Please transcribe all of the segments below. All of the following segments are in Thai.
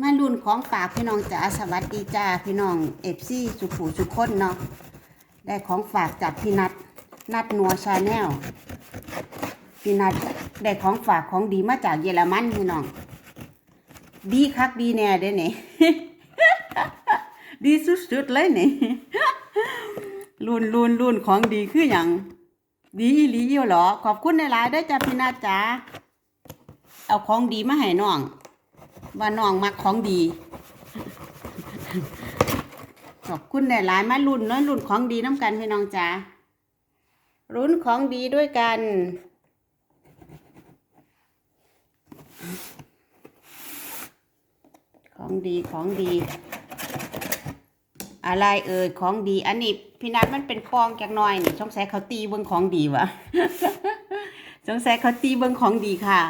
มารุ่นของฝากพี่น้องจ๋าสวัสดีจ้าพี่น้องเอฟซี่สุขูสุขคนเนาะได้ของฝากจากพี่นัดนัดนัวชาแนลพี่นัดได้ของฝากของดีมาจากเยอรมันพี่น้อง ดีคักดีแน่เด้เนี่ยดีสุดๆเลยเนี่ยรุ่นรุ่นรุ่นของดีคืออย่างดีอีหลีอยู่หรอขอบคุณในหลายๆเด้จ้าพี่นัดจ๋าเอาของดีมาให้น้อง ว่าน้องมักของดี ขอบคุณหลายๆมารุ่นน้อยรุ่นของดีน้ำกันพี่น้องจ๋ารุ่นของดีด้วยกันของดีของดี อะไรเอ่ยของดี อันนี้พี่นัทมันเป็นฟองจากหน้อยนี่สงสัยเขาตีเบิ้งของดีวะสงสัยเขาตีเบิ้งของดีค่ะ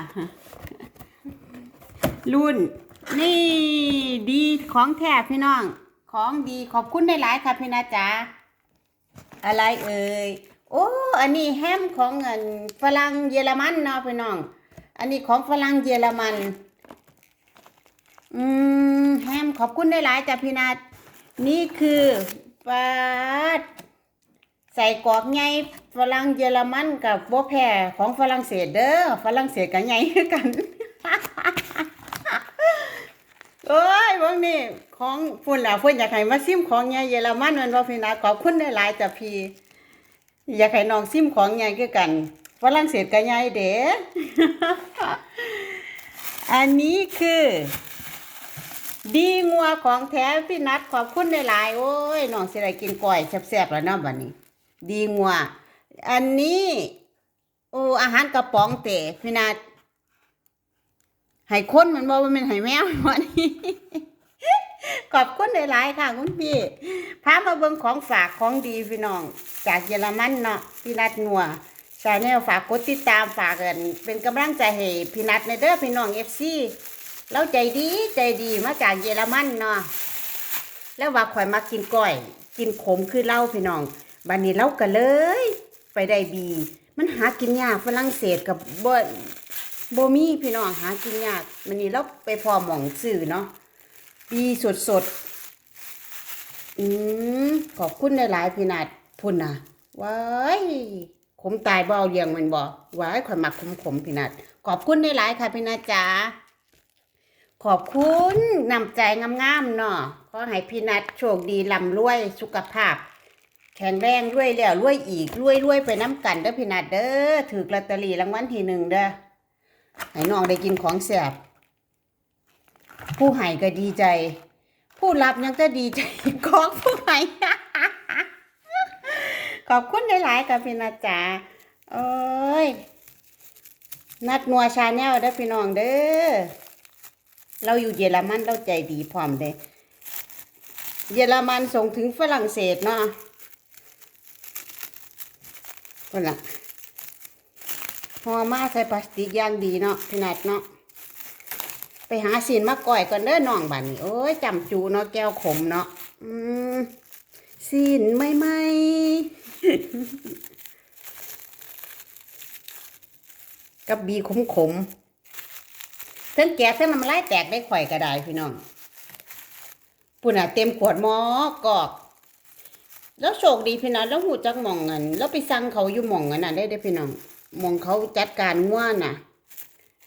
รุ่น นี่ดีของแท้พี่น้อง ของดีขอบคุณได้หลายค่ะพี่นาจ๋าอะไรเอ่ยโอ้อันนี้แฮมของเงินฝรั่งเยอรมันเนาะพี่น้อง อันนี้ของฝรั่งเยอรมัน อืมแฮมขอบคุณได้หลายจ้ะพี่นานี่คือปลาดใส่กรอกไงฝรั่งเยอรมันกับโบแพรของฝรั่งเศสเด้อฝรั่งเศสกับไงกัน อ้ยพวกนี้ของพุ่นล่ะเพิ่นอยากให้มาซิมของใหญ่เยอรมันแมันบ่พี่นะขอบคุณหลายๆจ้ะพี่อยากให้น้องซิมของใหญ่คือกันฝรั่งเศสก็ใหญ่เด้อันนี้คือ ดีงัวของแท้พี่นัดขอบคุณหลายๆโอ้ยน้องสิได้กินก้อยแซ่บๆแล้วเนาะบัดนี้ ดีงัว อันนี้โอ้อาหารกระป๋องเตะพี่นัดให้คนมันบอกว่ามันให้แมววันนี้ ขอบคุณหลายๆค่ะคุณพี่พามาเบิ่งของฝากของดีพี่น้อง จากเยอรมันเนาะพี่นัดนัวชาแนลฝากกดติดตามฝากกันเป็นกำลังใจให้พี่นัดในเด้อพี่น้องเอฟซีเราใจดีใจดีมาจากเยอรมันเนาะแล้วว่าข่อยมากินก้อย กินขมคือเล้าพี่น้องบัดนี้เราก็เลย ไปได้บี มันหากินยากฝรั่งเศสกับบ่โบมี่พี่น้องหากินยากมันนี่เราไปพอหม่องสื่อเนาะ ดีสดสดๆอืมขอบคุณหลายๆพี่นาดพุ่นนะว้ายขมตายบ่เอาเลี้ยงมันบ่ว้ายข่อยมักขมขมพี่นาดขอบคุณหลายๆค่ะพี่นาจ๋าขอบคุณนำใจงามๆเนาะขอให้พี่นัดโชคดีลำรวยสุขภาพ แข็งแรงรวยแล้วรวยอีกรวยรวยไปน้ำกันเด้อพี่นัดเด้อถือลอตเตอรี่รางวัลที่หนึ่งเด้อให้น้องได้กินของแสบ ผู้ให้ก็ดีใจ ผู้รับยังก็ดีใจของผู้ให้ขอบคุณหลายๆกับพี่นาจ๋าโอ้ยนัดนัวชาแนลเด้อพี่น้องเด้อเราอยู่เยอรมันเราใจดีพร้อมเด้เยอรมันส่งถึงฝรั่งเศสเนาะคนละพอมาใส่พลาสติกอย่างดีเนาะพี่นัดเนาะ ไปหาสินมาก่อยก่อนเด้อน้องบัดนี้โอ้ยจำจูเนาะแก้วขมเนาะอืมสินไม่ไหมกับบีขมขมๆทั้งแกะทั้งน้ำลายแตกได้ข่อยกระไดพี่น้องปุ่นอะเต็มขวดหมอกอก แล้วโชคดีพี่น้องแล้วหูจักมองเงินแล้วไปสั่งเขาอยู่มองเงินน่ะได้ได้พี่น้องมองเขาจัดการง่วนน่ะ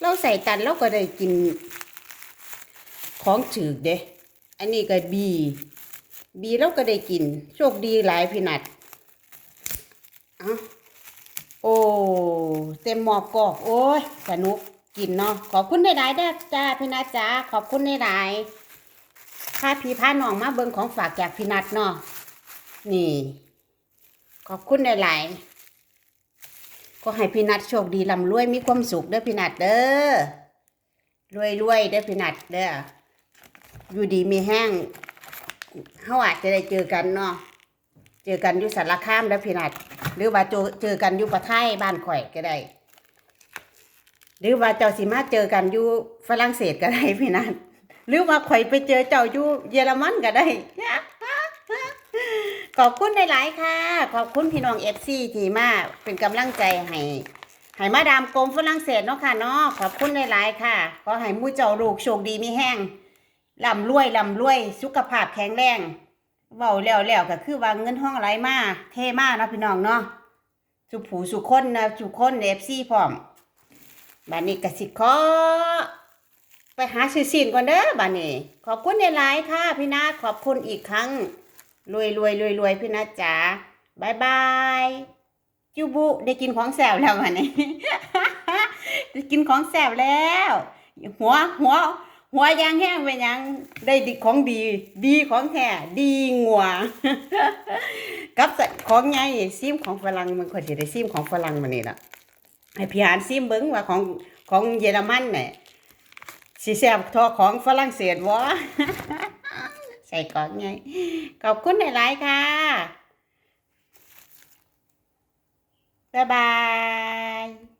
เราใส่ตันเราก็ได้กิน ของถือเด้อันนี้ก็บีบีเราก็ได้กิน โชคดีหลายพี่นัดเอ้าโอ้ เต็มหมอกกอก โอ้ยสนุกกินเนาะขอบคุณในหลายด้จ้าพี่นัดจ้าขอบคุณในหลายๆค่าพี่พาน้องมาเบิ่งของฝากจากพี่นัดเนาะนี่ ขอบคุณหลายๆก็ให้พี่นัดโชคดีลำรวยมีความสุขเด้อพี่นัดเด้อรวยรวยๆเด้อพี่นัดเด้อ อยู่ดีมีแห้งเฮาอาจจะได้เจอกันเนาะเจอกันอยู่สารคามเด้อพี่นัดหรือว่าเจอเจอกันอยู่ประไทยบ้านข่อยก็ได้ หรือว่าเจ้าสิมาเจอกันอยู่ฝรั่งเศสก็ได้พี่นัดหรือว่าข่อยไปเจอเจ้าอยู่เยอรมันก็ได้ขอบคุณหลายๆค่ะ ขอบคุณพี่น้องเอฟซีที่มาเป็นกำลังใจให้ให้มาดามกรมฝรั่งเศสเนาะค่ะเนาะขอบคุณหลายๆค่ะ ขอให้มู่เจ้าลูกโชคดีมีแห้ง ร่ำรวยร่ำรวย สุขภาพแข็งแรงเว้าแล้วแล้วก็คือว่าเงินห้องไหลมาเท่มากเนาะพี่น้องเนาะสุผูสุคนนะสุคนเอฟซีพร้อมบัดนี้กสิขอไปหาซื้อสินก่อนเด้อบัดนี้ ขอบคุณในหลายๆค่ะพี่นาขอบคุณอีกครั้งรวยรวยรวยรวยพี่นาจ๋าบายบายจูบุได้กินของแสบแล้ววันนี้ได้กินของแสบแล้ว หัวหัว หัวยางแห้งไปยังได้ดีของดี ดีของแท้ดีงัวกับใส่ของไงซิมของฝรั่งมันคนสิได้ซิมของฝรั่งมานี่ล่ะให้พี่หานซิมเบิ้งว่าของของเยอรมันเนี่ยสิแซบทอของฝรั่งเศสวะใส่ของไงขอบคุณหลายๆค่ะบ๊ายบาย